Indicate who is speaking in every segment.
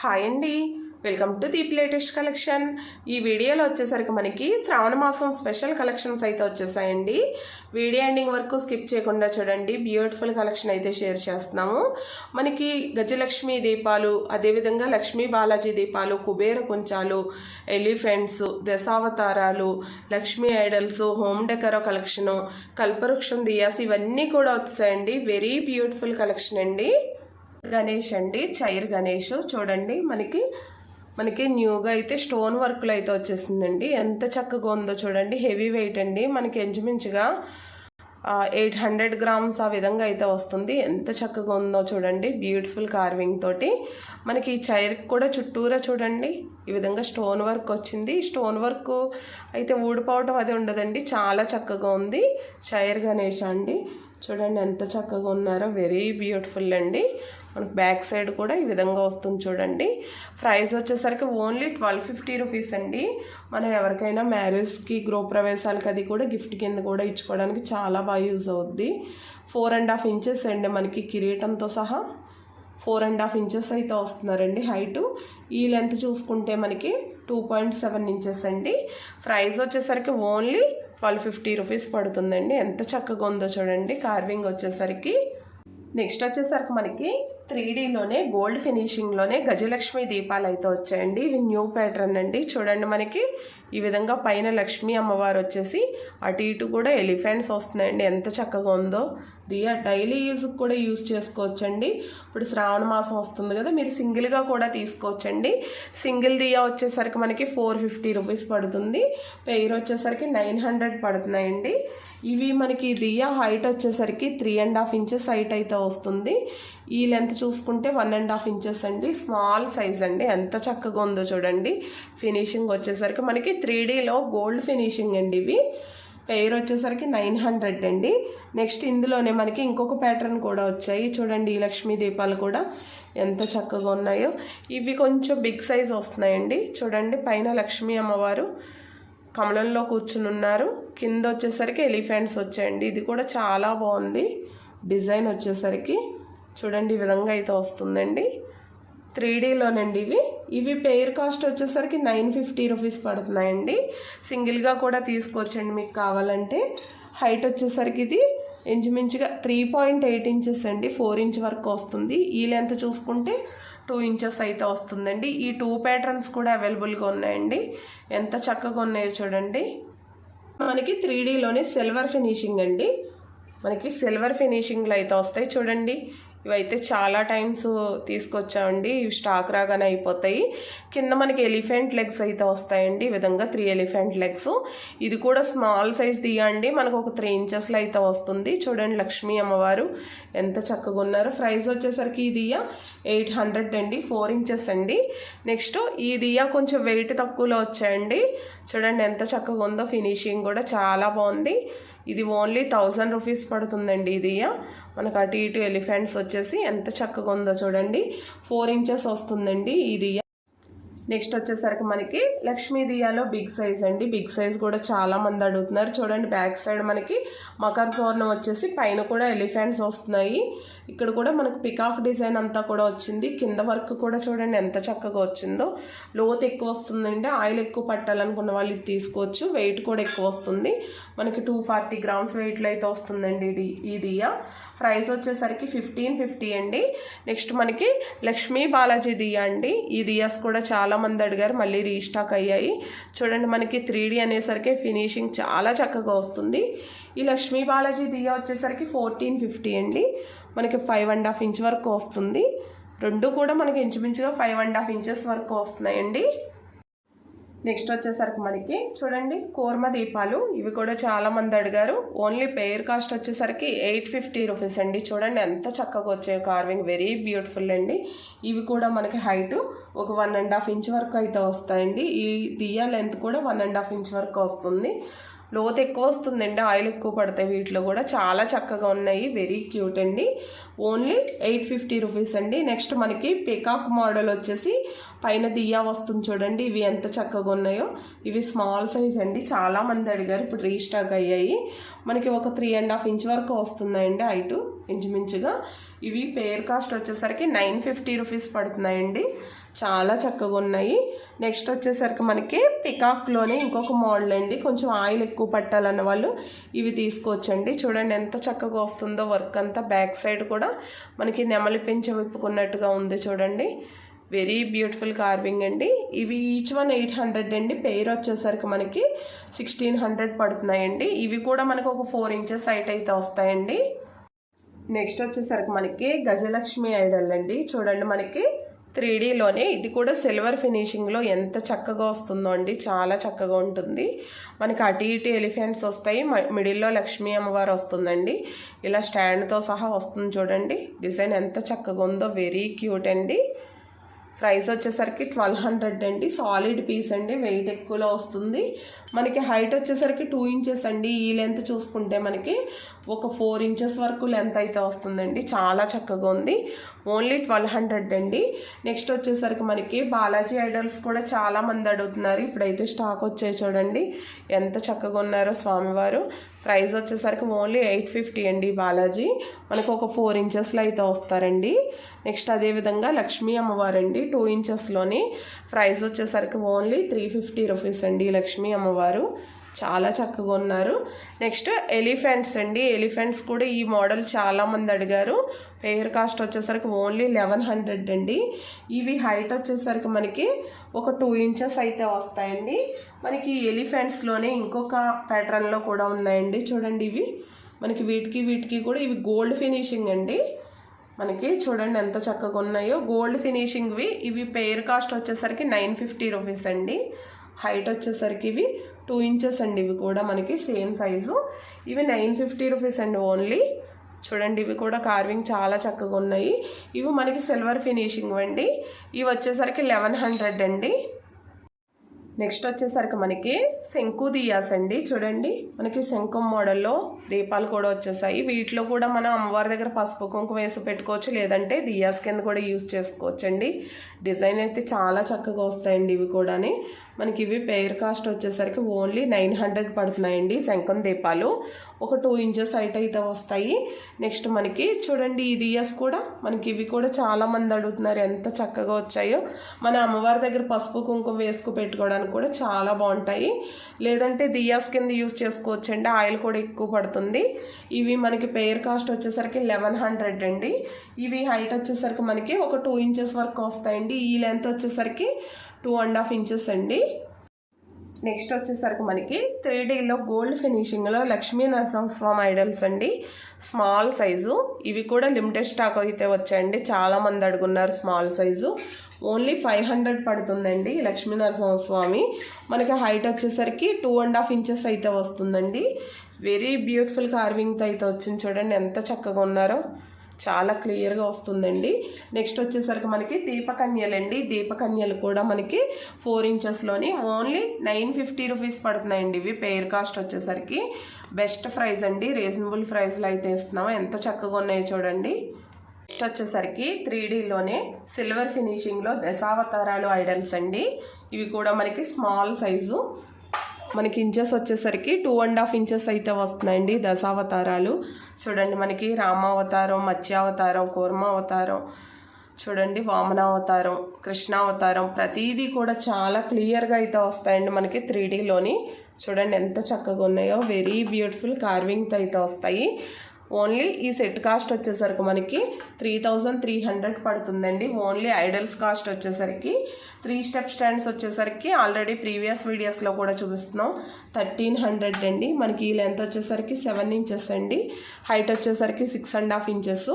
Speaker 1: Hi అండి. Welcome to Deep latest collection. ఈ వీడియోలో వచ్చేసరికి మనకి శ్రావణ మాసం స్పెషల్ కలెక్షన్స్ అయితే వచ్చేసాయండి. వీడియో ఎండింగ్ వరకు స్కిప్ చేయకుండా చూడండి. బ్యూటిఫుల్ కలెక్షన్ అయితే షేర్ చేస్తున్నాము. మనకి గజలక్ష్మి దీపాలు అదేవిధంగా లక్ష్మీ బాలాజీ దీపాలు కుబేర కుంచాలు ఎలిఫెంట్స్ దశావతారాలు Lakshmi idols home decor collection కల్పవృక్షం దియాస్ ఇవన్నీ కూడా వచ్చాయండి వెరీ బ్యూటిఫుల్ కలెక్షన్ అండి. గణేష్ అండి చైర్ గణేష్. చూడండి మనకి మనకి న్యూగా అయితే స్టోన్ వర్క్లో అయితే వచ్చేసిందండి. ఎంత చక్కగా ఉందో చూడండి హెవీ వెయిట్ అండి. మనకి ఇంచుమించుగా ఎయిట్ హండ్రెడ్ గ్రామ్స్ ఆ విధంగా అయితే వస్తుంది. ఎంత చక్కగా ఉందో చూడండి బ్యూటిఫుల్ కార్వింగ్ తోటి. మనకి ఈ చైర్ కూడా చుట్టూరా చూడండి ఈ విధంగా స్టోన్ వర్క్ వచ్చింది. స్టోన్ వర్క్ అయితే ఊడిపోవటం అది ఉండదండి చాలా చక్కగా ఉంది. చైర్ గణేష్ అండి. చూడండి ఎంత చక్కగా ఉన్నారో. వెరీ బ్యూటిఫుల్ అండి. మనకు బ్యాక్ సైడ్ కూడా ఈ విధంగా వస్తుంది చూడండి. ప్రైస్ వచ్చేసరికి ఓన్లీ ట్వెల్వ్ ఫిఫ్టీ రూపీస్ అండి. మనం ఎవరికైనా మ్యారేజ్కి గృహప్రవేశాలకి అది కూడా గిఫ్ట్ కింద కూడా ఇచ్చుకోవడానికి చాలా బాగా యూజ్ అవుద్ది. ఫోర్ అండ్ హాఫ్ ఇంచెస్ అండి మనకి కిరీటంతో సహా. ఫోర్ అండ్ హాఫ్ ఇంచెస్ అయితే వస్తున్నారండి హైటు ఈ లెంత్ చూసుకుంటే మనకి టూ పాయింట్ సెవెన్ ఇంచెస్ అండి. ప్రైస్ వచ్చేసరికి ఓన్లీ ట్వెల్వ్ ఫిఫ్టీ రూపీస్ పడుతుందండి. ఎంత చక్కగా ఉందో చూడండి. కార్వింగ్ వచ్చేసరికి నెక్స్ట్ వచ్చేసరికి మనకి త్రీ డీలోనే గోల్డ్ ఫినిషింగ్లోనే గజలక్ష్మి దీపాలు అయితే వచ్చాయండి. ఇవి న్యూ ప్యాటర్న్ అండి. చూడండి మనకి ఈ విధంగా పైన లక్ష్మీ అమ్మవారు వచ్చేసి అటు ఇటు కూడా ఎలిఫెంట్స్ వస్తున్నాయండి. ఎంత చక్కగా ఉందో. దియా డైలీ యూజ్కి కూడా యూజ్ చేసుకోవచ్చండి. ఇప్పుడు శ్రావణ మాసం వస్తుంది కదా మీరు సింగిల్గా కూడా తీసుకోవచ్చండి. సింగిల్ దియా వచ్చేసరికి మనకి ఫోర్ ఫిఫ్టీ రూపీస్ పడుతుంది. పెయిర్ వచ్చేసరికి నైన్ హండ్రెడ్ పడుతున్నాయండి. ఇవి మనకి దియా హైట్ వచ్చేసరికి three and half inches height అయితే వస్తుంది. ఈ లెంత్ చూసుకుంటే వన్ అండ్ హాఫ్ ఇంచెస్ అండి. స్మాల్ సైజ్ అండి. ఎంత చక్కగా ఉందో చూడండి. ఫినిషింగ్ వచ్చేసరికి మనకి త్రీ డీలో గోల్డ్ ఫినిషింగ్ అండి ఇవి. పెయిర్ వచ్చేసరికి నైన్ హండ్రెడ్ అండి. నెక్స్ట్ ఇందులోనే మనకి ఇంకొక ప్యాటర్న్ కూడా వచ్చాయి. చూడండి ఈ లక్ష్మీ దీపాలు కూడా ఎంత చక్కగా ఉన్నాయో. ఇవి కొంచెం బిగ్ సైజ్ వస్తున్నాయండి. చూడండి పైన లక్ష్మీ అమ్మవారు కమలంలో కూర్చుని ఉన్నారు. కింద వచ్చేసరికి ఎలిఫెంట్స్ వచ్చాయండి. ఇది కూడా చాలా బాగుంది. డిజైన్ వచ్చేసరికి చూడండి ఈ విధంగా అయితే వస్తుందండి. త్రీ డీలోనండి ఇవి. ఇవి పెయిర్ కాస్ట్ వచ్చేసరికి నైన్ ఫిఫ్టీ రూపీస్ పడుతున్నాయండి. సింగిల్గా కూడా తీసుకోవచ్చండి మీకు కావాలంటే. హైట్ వచ్చేసరికి ఇది ఇంచుమించుగా త్రీ పాయింట్ ఎయిట్ ఇంచెస్ అండి ఫోర్ ఇంచ్ వరకు వస్తుంది. ఈ లెంత్ చూసుకుంటే టూ ఇంచెస్ అయితే వస్తుందండి. ఈ టూ ప్యాటర్న్స్ కూడా అవైలబుల్గా ఉన్నాయండి. ఎంత చక్కగా ఉన్నాయో చూడండి. మనకి త్రీ డీలోనే సిల్వర్ ఫినిషింగ్ అండి. మనకి సిల్వర్ ఫినిషింగ్లో అయితే వస్తాయి చూడండి. ఇవైతే చాలా టైమ్స్ తీసుకొచ్చామండి. ఇవి స్టాక్ రాగానే అయిపోతాయి. కింద మనకి ఎలిఫెంట్ లెగ్స్ అయితే వస్తాయండి. ఈ విధంగా త్రీ ఎలిఫెంట్ లెగ్స్. ఇది కూడా స్మాల్ సైజ్ తీయండి మనకు ఒక త్రీ ఇంచెస్లో అయితే వస్తుంది. చూడండి లక్ష్మీ అమ్మవారు ఎంత చక్కగా ఉన్నారు. ప్రైస్ వచ్చేసరికి ఈ దియ్య ఎయిట్ హండ్రెడ్ అండి. ఫోర్ ఇంచెస్ అండి. నెక్స్ట్ ఈ దియ్య కొంచెం వెయిట్ తక్కువలో వచ్చాయండి. చూడండి ఎంత చక్కగా ఉందో ఫినిషింగ్ కూడా చాలా బాగుంది. ఇది ఓన్లీ థౌజండ్ రూపీస్ పడుతుందండి ఇది మనకు అటు ఇటు ఎలిఫెంట్స్ వచ్చేసి ఎంత చక్కగా ఉందో చూడండి. ఫోర్ ఇంచెస్ వస్తుందండి ఇది. నెక్స్ట్ వచ్చేసరికి మనకి లక్ష్మీ దియాలో బిగ్ సైజ్ అండి. బిగ్ సైజ్ కూడా చాలా మంది అడుగుతున్నారు. చూడండి బ్యాక్ సైడ్ మనకి మకర తోరణం వచ్చేసి పైన కూడా ఎలిఫెంట్స్ వస్తున్నాయి. ఇక్కడ కూడా మనకు పికాక్ డిజైన్ అంతా కూడా వచ్చింది. కింద వర్క్ కూడా చూడండి ఎంత చక్కగా వచ్చిందో. లోత్ ఎక్కువ వస్తుందండి. ఆయిల్ ఎక్కువ పట్టాలనుకున్న వాళ్ళు ఇది తీసుకోవచ్చు. వెయిట్ కూడా ఎక్కువ వస్తుంది. మనకి టూ ఫార్టీ గ్రామ్స్ వెయిట్లో అయితే వస్తుందండి ఇది. ఈ దియా. ప్రైస్ వచ్చేసరికి ఫిఫ్టీన్ ఫిఫ్టీ అండి. నెక్స్ట్ మనకి లక్ష్మీ బాలాజీ దియా అండి. ఈ దియాస్ కూడా చాలా మంది అడిగారు మళ్ళీ రీస్టాక్ అయ్యాయి. చూడండి మనకి త్రీ అనేసరికి ఫినిషింగ్ చాలా చక్కగా వస్తుంది. ఈ లక్ష్మీ బాలాజీ దియా వచ్చేసరికి ఫోర్టీన్ ఫిఫ్టీ అండి. మనకి ఫైవ్ అండ్ హాఫ్ ఇంచ్ వరకు వస్తుంది. రెండు కూడా మనకి ఇంచుమించుగా ఫైవ్ అండ్ హాఫ్ ఇంచెస్ వరకు వస్తున్నాయండి. నెక్స్ట్ వచ్చేసరికి మనకి చూడండి కోర్మ దీపాలు. ఇవి కూడా చాలా మంది అడిగారు. ఓన్లీ పెయిర్ కాస్ట్ వచ్చేసరికి ఎయిట్ ఫిఫ్టీ రూపీస్ అండి. చూడండి ఎంత చక్కగా వచ్చాయి కార్వింగ్ వెరీ బ్యూటిఫుల్ అండి. ఇవి కూడా మనకి హైట్ ఒక వన్ అండ్ హాఫ్ ఇంచ్ వరకు అయితే వస్తాయండి. ఈ దియ్య లెంత్ కూడా వన్ అండ్ హాఫ్ ఇంచ్ వరకు వస్తుంది. లోతు ఎక్కువ వస్తుందండి ఆయిల్ ఎక్కువ పడతాయి వీటిలో కూడా. చాలా చక్కగా ఉన్నాయి వెరీ క్యూట్ అండి. ఓన్లీ ఎయిట్ ఫిఫ్టీ రూపీస్ అండి. నెక్స్ట్ మనకి పికాక్ మోడల్ వచ్చేసి పైన దియా వస్తుంది చూడండి ఇవి ఎంత చక్కగా ఉన్నాయో. ఇవి స్మాల్ సైజ్ అండి. చాలా మంది అడిగారు ఇప్పుడు రీస్టాక్ అయ్యాయి. మనకి ఒక త్రీ అండ్ హాఫ్ ఇంచ్ వరకు వస్తున్నాయండి హైటు ఇంచుమించుగా. ఇవి పేర్ కాస్ట్ వచ్చేసరికి నైన్ ఫిఫ్టీ రూపీస్ పడుతున్నాయండి. చాలా చక్కగా ఉన్నాయి. నెక్స్ట్ వచ్చేసరికి మనకి పికాక్లోనే ఇంకొక మోడల్ అండి. కొంచెం ఆయిల్ ఎక్కువ పట్టాలన్న వాళ్ళు ఇవి తీసుకోవచ్చండి. చూడండి ఎంత చక్కగా వస్తుందో వర్క్ అంతా. బ్యాక్ సైడ్ కూడా మనకి నెమలి పెంచ విప్పుకున్నట్టుగా ఉంది చూడండి. వెరీ బ్యూటిఫుల్ కార్వింగ్ అండి. ఇవి ఈచ్ వన్ ఎయిట్ హండ్రెడ్ అండి. పెయిర్ వచ్చేసరికి మనకి సిక్స్టీన్ హండ్రెడ్ పడుతున్నాయండి. ఇవి కూడా మనకు ఒక ఫోర్ ఇంచెస్ హైట్ అయితే వస్తాయండి. నెక్స్ట్ వచ్చేసరికి మనకి గజలక్ష్మి ఐడల్ అండి. చూడండి మనకి త్రీ డీలోనే ఇది కూడా సిల్వర్ ఫినిషింగ్లో ఎంత చక్కగా వస్తుందో అండి. చాలా చక్కగా ఉంటుంది. మనకి అటు ఇటు ఎలిఫెంట్స్ వస్తాయి. మిడిల్లో లక్ష్మీ అమ్మవారు వస్తుందండి. ఇలా స్టాండ్తో సహా వస్తుంది చూడండి. డిజైన్ ఎంత చక్కగా ఉందో వెరీ క్యూట్ అండి. ప్రైస్ వచ్చేసరికి ట్వెల్వ్ హండ్రెడ్ అండి. సాలిడ్ పీస్ అండి. వెయిట్ ఎక్కువలో వస్తుంది. మనకి హైట్ వచ్చేసరికి టూ ఇంచెస్ అండి. ఈ లెంత్ చూసుకుంటే మనకి ఒక ఫోర్ ఇంచెస్ వరకు లెంత్ అయితే వస్తుందండి. చాలా చక్కగా ఉంది. ఓన్లీ ట్వెల్వ్ హండ్రెడ్ అండి. నెక్స్ట్ వచ్చేసరికి మనకి బాలాజీ ఐడల్స్ కూడా చాలా మంది అడుగుతున్నారు. ఇప్పుడైతే స్టాక్ వచ్చాయి చూడండి. ఎంత చక్కగా ఉన్నారో స్వామివారు. ప్రైస్ వచ్చేసరికి ఓన్లీ ఎయిట్ ఫిఫ్టీ అండి బాలాజీ. మనకు ఒక ఫోర్ ఇంచెస్లో అయితే వస్తారండి. నెక్స్ట్ అదేవిధంగా లక్ష్మీ అమ్మవారండి టూ ఇంచెస్లోని. ప్రైస్ వచ్చేసరికి ఓన్లీ త్రీ ఫిఫ్టీ రూపీస్ అండి లక్ష్మీ అమ్మవారు. చాలా చక్కగా ఉన్నారు. నెక్స్ట్ ఎలిఫెంట్స్ అండి. ఎలిఫెంట్స్ కూడా ఈ మోడల్ చాలా మంది అడిగారు. పేర్ కాస్ట్ వచ్చేసరికి ఓన్లీ లెవెన్ హండ్రెడ్ అండి. ఇవి హైట్ వచ్చేసరికి మనకి ఒక టూ ఇంచెస్ అయితే వస్తాయండి. మనకి ఎలిఫెంట్స్లోనే ఇంకొక ప్యాటర్న్లో కూడా ఉన్నాయండి. చూడండి ఇవి. మనకి వీటికి వీటికి కూడా ఇవి గోల్డ్ ఫినిషింగ్ అండి. మనకి చూడండి ఎంత చక్కగా ఉన్నాయో. గోల్డ్ ఫినిషింగ్వి ఇవి పెయిర్ కాస్ట్ వచ్చేసరికి నైన్ ఫిఫ్టీ రూపీస్ అండి. హైట్ వచ్చేసరికి ఇవి టూ ఇంచెస్ అండి. ఇవి కూడా మనకి సేమ్ సైజు. ఇవి నైన్ ఫిఫ్టీ రూపీస్ అండి ఓన్లీ. చూడండి ఇవి కూడా కార్వింగ్ చాలా చక్కగా ఉన్నాయి. ఇవి మనకి సిల్వర్ ఫినిషింగ్ అండి. ఇవి వచ్చేసరికి లెవెన్ హండ్రెడ్ అండి. నెక్స్ట్ వచ్చేసరికి మనకి శంకు దియాస్ అండి. చూడండి మనకి శంకుం మోడల్లో దీపాలు కూడా వచ్చేసాయి. వీటిలో కూడా మనం అమ్మవారి దగ్గర పసుపు కుంకుమ వేసి పెట్టుకోవచ్చు లేదంటే దియాస్ కింద కూడా యూస్ చేసుకోవచ్చు అండి డిజైన్ అయితే చాలా చక్కగా వస్తాయండి ఇవి కూడాని. మనకి ఇవి పెయిర్ కాస్ట్ వచ్చేసరికి ఓన్లీ నైన్ హండ్రెడ్ పడుతున్నాయండి శంఖం దీపాలు. ఒక టూ ఇంచెస్ హైట్ అయితే వస్తాయి. నెక్స్ట్ మనకి చూడండి ఈ దియాస్ కూడా. మనకి ఇవి కూడా చాలా మంది అడుగుతున్నారు ఎంత చక్కగా వచ్చాయో. మన అమ్మవారి దగ్గర పసుపు కుంకుమ వేసుకు పెట్టుకోవడానికి కూడా చాలా బాగుంటాయి. లేదంటే దియాస్ కింద యూస్ చేసుకోవచ్చు అండి ఆయిల్ కూడా ఎక్కువ పడుతుంది. ఇవి మనకి పెయిర్ కాస్ట్ వచ్చేసరికి లెవెన్ హండ్రెడ్ అండి. ఇవి హైట్ వచ్చేసరికి మనకి ఒక టూ ఇంచెస్ వరకు వస్తాయండి. ఈ లెంత్ వచ్చేసరికి టూ అండ్ హాఫ్ ఇంచెస్ అండి. నెక్స్ట్ వచ్చేసరికి మనకి త్రీ డీలో గోల్డ్ ఫినిషింగ్లో లక్ష్మీ నరసింహస్వామి ఐడల్స్ అండి. Small size. ఇవి కూడా లిమిటెడ్ స్టాక్ అయితే వచ్చాయండి. చాలా మంది అడుగున్నారు small size. Only five hundred పడుతుందండి లక్ష్మీ నరసింహస్వామి మనకి హైట్ వచ్చేసరికి టూ అండ్ హాఫ్ ఇంచెస్ అయితే వస్తుందండి. వెరీ బ్యూటిఫుల్ కార్వింగ్తో అయితే వచ్చింది చూడండి. ఎంత చక్కగా ఉన్నారో. చాలా క్లియర్గా వస్తుందండి. నెక్స్ట్ వచ్చేసరికి మనకి దీపకన్యలండి. దీపకన్యలు కూడా మనకి ఫోర్ ఇంచెస్లోని ఓన్లీ నైన్ ఫిఫ్టీ రూపీస్ పడుతున్నాయండి. ఇవి పేర్ కాస్ట్ వచ్చేసరికి. బెస్ట్ ప్రైస్ అండి. రీజనబుల్ ప్రైస్లో అయితే ఇస్తున్నాం. ఎంత చక్కగా ఉన్నాయో చూడండి. నెక్స్ట్ వచ్చేసరికి త్రీ డీలోనే సిల్వర్ ఫినిషింగ్లో దశావతారాలు ఐడల్స్ అండి. ఇవి కూడా మనకి స్మాల్ సైజు. మనకి ఇంచెస్ వచ్చేసరికి టూ అండ్ హాఫ్ ఇంచెస్ అయితే వస్తున్నాయండి దశావతారాలు. చూడండి మనకి రామావతారం మత్స్యావతారం కూర్మావతారం చూడండి వామనావతారం కృష్ణావతారం ప్రతిదీ కూడా చాలా క్లియర్గా అయితే వస్తాయండి మనకి త్రీ డీలోని చూడండి ఎంత చక్కగా ఉన్నాయో వెరీ బ్యూటిఫుల్ కార్వింగ్తో అయితే వస్తాయి. ఓన్లీ ఈ సెట్ కాస్ట్ వచ్చేసరికి మనకి త్రీ థౌజండ్ త్రీ హండ్రెడ్ పడుతుందండి. ఓన్లీ ఐడల్స్ కాస్ట్ వచ్చేసరికి త్రీ స్టెప్ స్టాండ్స్ వచ్చేసరికి ఆల్రెడీ ప్రీవియస్ వీడియోస్లో కూడా చూపిస్తున్నాం. థర్టీన్ హండ్రెడ్ అండి. మనకి ఈ లెంత్ వచ్చేసరికి సెవెన్ ఇంచెస్ అండి. హైట్ వచ్చేసరికి six and half inches.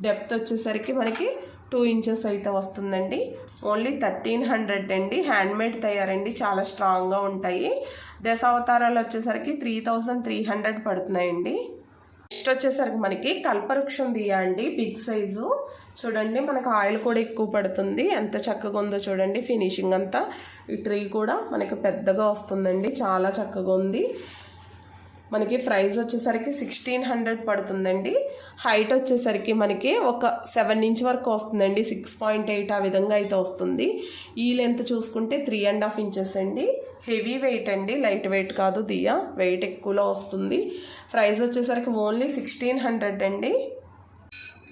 Speaker 1: Depth వచ్చేసరికి మనకి టూ ఇంచెస్ అయితే వస్తుందండి. ఓన్లీ థర్టీన్ హండ్రెడ్ అండి. హ్యాండ్మేడ్ తయారండి. చాలా స్ట్రాంగ్గా ఉంటాయి. దశావతారాలు వచ్చేసరికి త్రీ థౌజండ్ త్రీ హండ్రెడ్ పడుతున్నాయండి. నెక్స్ట్ వచ్చేసరికి మనకి కల్పవృక్షం తీయండి బిగ్ సైజు. చూడండి మనకు ఆయిల్ కూడా ఎక్కువ పడుతుంది. ఎంత చక్కగా ఉందో చూడండి ఫినిషింగ్ అంతా. ఈ ట్రీ కూడా మనకి పెద్దగా వస్తుందండి చాలా చక్కగా ఉంది. మనకి ప్రైస్ వచ్చేసరికి సిక్స్టీన్ హండ్రెడ్ పడుతుందండి. హైట్ వచ్చేసరికి మనకి ఒక సెవెన్ ఇంచ్ వరకు వస్తుందండి. సిక్స్ పాయింట్ ఎయిట్ ఆ విధంగా అయితే వస్తుంది. ఈ లెంత్ చూసుకుంటే త్రీ అండ్ హాఫ్ ఇంచెస్ అండి. హెవీ వెయిట్ అండి. లైట్ వెయిట్ కాదు దియా. వెయిట్ ఎక్కువలో వస్తుంది. ప్రైస్ వచ్చేసరికి ఓన్లీ సిక్స్టీన్ హండ్రెడ్ అండి.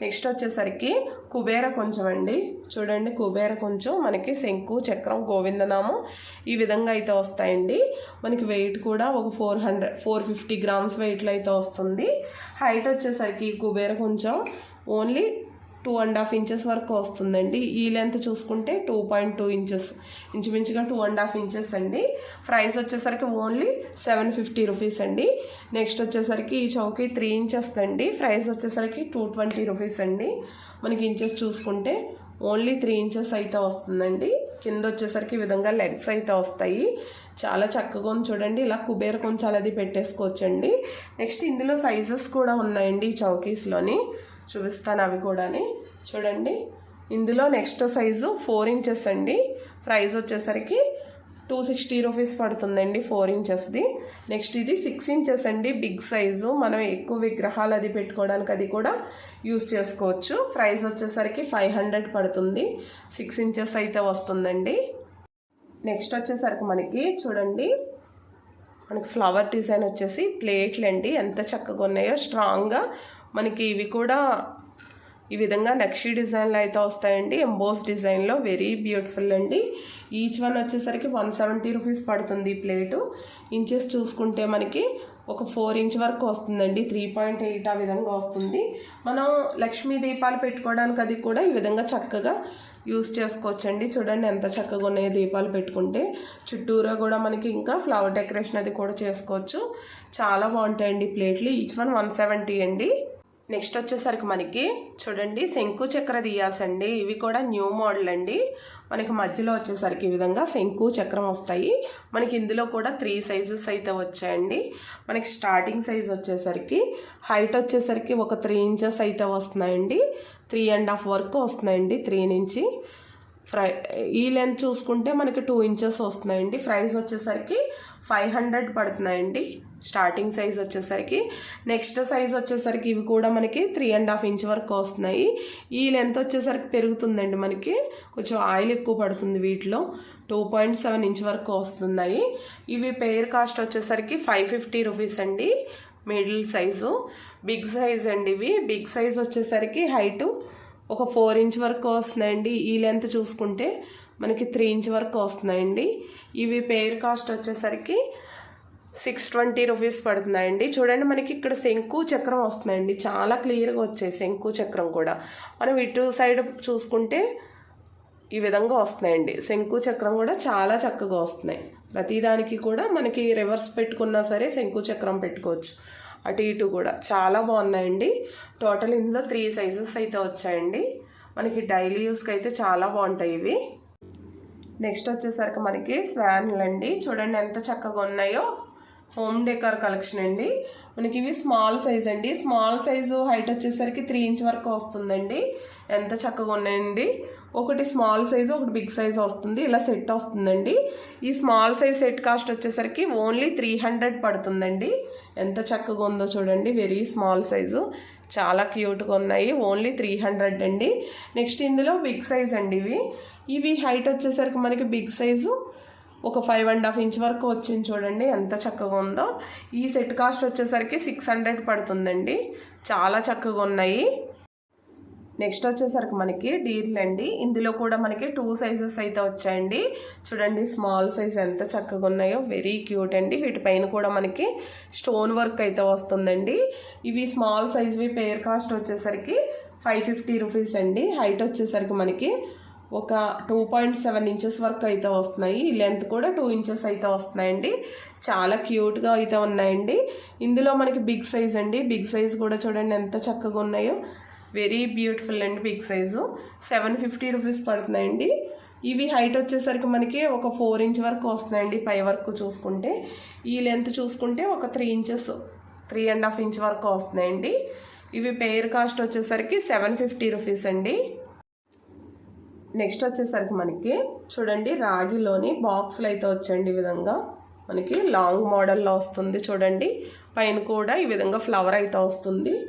Speaker 1: నెక్స్ట్ వచ్చేసరికి కుబేర కొంచెం అండి. చూడండి కుబేర కొంచెం మనకి శంకు చక్రం గోవిందనామం ఈ విధంగా అయితే వస్తాయండి. మనకి వెయిట్ కూడా ఒక four hundred four fifty grams వెయిట్లో అయితే వస్తుంది. హైట్ వచ్చేసరికి కుబేర కొంచెం only two and half inches వరకు వస్తుందండి. ఈ లెంత్ చూసుకుంటే టూ పాయింట్ టూ ఇంచెస్ ఇంచుమించుగా టూ అండ్ హాఫ్ ఇంచెస్ అండి. ప్రైస్ వచ్చేసరికి ఓన్లీ సెవెన్ ఫిఫ్టీ రూపీస్ అండి. నెక్స్ట్ వచ్చేసరికి ఈ చౌకీ త్రీ ఇంచెస్ అండి. ప్రైస్ వచ్చేసరికి టూ ట్వంటీ రూపీస్ అండి. మనకి ఇంచెస్ చూసుకుంటే ఓన్లీ త్రీ ఇంచెస్ అయితే వస్తుందండి. కింద వచ్చేసరికి ఈ విధంగా లెగ్స్ అయితే వస్తాయి. చాలా చక్కగా ఉంది చూడండి. ఇలా కుబేర కొంచెం అది పెట్టేసుకోవచ్చండి. నెక్స్ట్ ఇందులో సైజెస్ కూడా ఉన్నాయండి ఈ చౌకీస్లోని. చూపిస్తాను అవి కూడాని. చూడండి. ఇందులో నెక్స్ట్ సైజు ఫోర్ ఇంచెస్ అండి. ప్రైస్ వచ్చేసరికి టూ సిక్స్టీ రూపీస్ పడుతుందండి ఫోర్ ఇంచెస్ది. నెక్స్ట్ ఇది సిక్స్ ఇంచెస్ అండి. Big size. మనం ఎక్కువ విగ్రహాలు అది పెట్టుకోవడానికి అది కూడా యూస్ చేసుకోవచ్చు. ప్రైస్ వచ్చేసరికి ఫైవ్ హండ్రెడ్ పడుతుంది. సిక్స్ ఇంచెస్ అయితే వస్తుందండి. నెక్స్ట్ వచ్చేసరికి మనకి చూడండి. మనకి ఫ్లవర్ డిజైన్ వచ్చేసి ప్లేట్లు అండి. ఎంత చక్కగా ఉన్నాయో స్ట్రాంగ్గా మనకి ఇవి కూడా ఈ విధంగా నక్షి డిజైన్లో అయితే వస్తాయండి. ఎంబోస్ డిజైన్లో వెరీ బ్యూటిఫుల్ అండి. ఈచ్ వన్ వచ్చేసరికి వన్ సెవెంటీ రూపీస్ పడుతుంది ఈ ప్లేటు. ఇంచెస్ చూసుకుంటే మనకి ఒక ఫోర్ ఇంచ్ వరకు వస్తుందండి. త్రీ పాయింట్ ఎయిట్ ఆ విధంగా వస్తుంది. మనం లక్ష్మీ దీపాలు పెట్టుకోవడానికి అది కూడా ఈ విధంగా చక్కగా యూస్ చేసుకోవచ్చండి. చూడండి ఎంత చక్కగా ఉన్నాయో దీపాలు పెట్టుకుంటే. చుట్టూరా కూడా మనకి ఇంకా ఫ్లవర్ డెకరేషన్ అది కూడా చేసుకోవచ్చు. చాలా బాగుంటాయండి ప్లేట్లు. ఈచ్ వన్ వన్ సెవెంటీ అండి. నెక్స్ట్ వచ్చేసరికి మనకి చూడండి శంకు చక్ర దియాస్ అండి. ఇవి కూడా న్యూ మోడల్ అండి. మనకి మధ్యలో వచ్చేసరికి ఈ విధంగా శంకు చక్రం వస్తాయి. మనకి ఇందులో కూడా త్రీ సైజెస్ అయితే వచ్చాయండి. మనకి స్టార్టింగ్ సైజ్ వచ్చేసరికి హైట్ వచ్చేసరికి ఒక త్రీ ఇంచెస్ అయితే వస్తున్నాయండి. త్రీ అండ్ హాఫ్ వరకు వస్తున్నాయండి త్రీ నుంచి. ఫ్రై ఈ లెంత్ చూసుకుంటే మనకి టూ ఇంచెస్ వస్తున్నాయండి. ప్రైస్ వచ్చేసరికి ఫైవ్ హండ్రెడ్ పడుతున్నాయండి. స్టార్టింగ్ సైజ్ వచ్చేసరికి నెక్స్ట్ సైజ్ వచ్చేసరికి ఇవి కూడా మనకి త్రీ అండ్ హాఫ్ ఇంచ్ వరకు వస్తున్నాయి. ఈ లెంత్ వచ్చేసరికి పెరుగుతుందండి మనకి. కొంచెం ఆయిల్ ఎక్కువ పడుతుంది వీటిలో. టూ పాయింట్ సెవెన్ ఇంచ్ వరకు వస్తున్నాయి. ఇవి పెయిర్ కాస్ట్ వచ్చేసరికి ఫైవ్ ఫిఫ్టీ రూపీస్ అండి. మిడిల్ సైజు బిగ్ సైజ్ అండి ఇవి. బిగ్ సైజ్ వచ్చేసరికి హైటు ఒక ఫోర్ ఇంచ్ వరకు వస్తున్నాయండి. ఈ లెంత్ చూసుకుంటే మనకి త్రీ ఇంచ్ వరకు వస్తున్నాయండి. ఇవి పేర్ కాస్ట్ వచ్చేసరికి సిక్స్ ట్వంటీ రూపీస్ పడుతుందండి. చూడండి మనకి ఇక్కడ శంకు చక్రం వస్తుందండి. చాలా క్లియర్గా వచ్చాయి శంకు చక్రం కూడా. మనం ఇటు సైడ్ చూసుకుంటే ఈ విధంగా వస్తున్నాయండి శంకు చక్రం కూడా చాలా చక్కగా వస్తున్నాయి. ప్రతిదానికి కూడా మనకి రివర్స్ పెట్టుకున్నా సరే శంకు చక్రం పెట్టుకోవచ్చు. అటు ఇటు కూడా. చాలా బాగున్నాయండి. టోటల్ ఇందులో త్రీ సైజెస్ అయితే వచ్చాయండి. మనకి డైలీ యూస్కి అయితే చాలా బాగుంటాయి ఇవి. నెక్స్ట్ వచ్చేసరికి మనకి స్వాన్లు అండి చూడండి ఎంత చక్కగా ఉన్నాయో. హోమ్ డెకార్ కలెక్షన్ అండి. మనకి ఇవి స్మాల్ సైజ్ అండి. స్మాల్ సైజు హైట్ వచ్చేసరికి త్రీ ఇంచ్ వరకు వస్తుందండి. ఎంత చక్కగా ఉన్నాయండి. ఒకటి స్మాల్ సైజు ఒకటి బిగ్ సైజ్ వస్తుంది. ఇలా సెట్ వస్తుందండి. ఈ స్మాల్ సైజ్ సెట్ కాస్ట్ వచ్చేసరికి ఓన్లీ త్రీ హండ్రెడ్ పడుతుందండి. ఎంత చక్కగా ఉందో చూడండి. Very small size. చాలా క్యూట్గా ఉన్నాయి. ఓన్లీ త్రీ హండ్రెడ్ అండి. నెక్స్ట్ ఇందులో బిగ్ సైజ్ అండి ఇవి. ఇవి హైట్ వచ్చేసరికి మనకి బిగ్ సైజు ఒక ఫైవ్ అండ్ హాఫ్ ఇంచ్ వరకు వచ్చింది చూడండి ఎంత చక్కగా ఉందో. ఈ సెట్ కాస్ట్ వచ్చేసరికి సిక్స్ హండ్రెడ్ పడుతుందండి. చాలా చక్కగా ఉన్నాయి. నెక్స్ట్ వచ్చేసరికి మనకి డీర్లు అండి. ఇందులో కూడా మనకి టూ సైజెస్ అయితే వచ్చాయండి. చూడండి స్మాల్ సైజ్ ఎంత చక్కగా ఉన్నాయో. వెరీ క్యూట్ అండి. వీటిపైన కూడా మనకి స్టోన్ వర్క్ అయితే వస్తుందండి. ఇవి స్మాల్ సైజ్వి పేర్ కాస్ట్ వచ్చేసరికి ఫైవ్ ఫిఫ్టీ రూపీస్ అండి. హైట్ వచ్చేసరికి మనకి ఒక టూ పాయింట్ సెవెన్ ఇంచెస్ వరకు అయితే వస్తున్నాయి. లెంత్ కూడా టూ ఇంచెస్ అయితే వస్తున్నాయండి. చాలా క్యూట్గా అయితే ఉన్నాయండి. ఇందులో మనకి బిగ్ సైజ్ అండి. బిగ్ సైజ్ కూడా చూడండి ఎంత చక్కగా ఉన్నాయో. వెరీ బ్యూటిఫుల్ అండి big size seven fifty rupees పడుతున్నాయండి. ఇవి హైట్ వచ్చేసరికి మనకి ఒక ఫోర్ ఇంచ్ వరకు వస్తున్నాయండి పై వరకు చూసుకుంటే. ఈ లెంత్ చూసుకుంటే ఒక three inches three and half inch వరకు వస్తున్నాయండి. ఇవి పెయిర్ కాస్ట్ వచ్చేసరికి సెవెన్ ఫిఫ్టీ రూపీస్ అండి. నెక్స్ట్ వచ్చేసరికి మనకి చూడండి రాగిలోని బాక్స్లు అయితే వచ్చండి ఈ విధంగా. మనకి లాంగ్ మోడల్లో వస్తుంది చూడండి. పైన కూడా ఈ విధంగా ఫ్లవర్ అయితే వస్తుంది.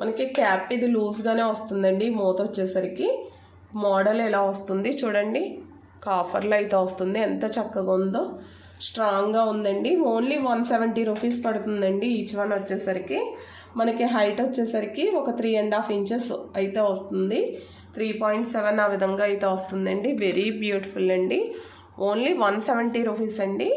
Speaker 1: మనకి క్యాప్ ఇది లూజ్గానే వస్తుందండి మూత వచ్చేసరికి. మోడల్ ఎలా వస్తుంది చూడండి. కాఫర్లో అయితే వస్తుంది. ఎంత చక్కగా ఉందో. స్ట్రాంగ్గా ఉందండి. ఓన్లీ వన్ సెవెంటీ రూపీస్ పడుతుందండి ఈచ్ వన్ వచ్చేసరికి. మనకి హైట్ వచ్చేసరికి ఒక త్రీ అండ్ హాఫ్ ఇంచెస్ అయితే వస్తుంది. త్రీ పాయింట్ సెవెన్ ఆ విధంగా అయితే వస్తుందండి. వెరీ బ్యూటిఫుల్ అండి. ఓన్లీ వన్ సెవెంటీ రూపీస్ అండి.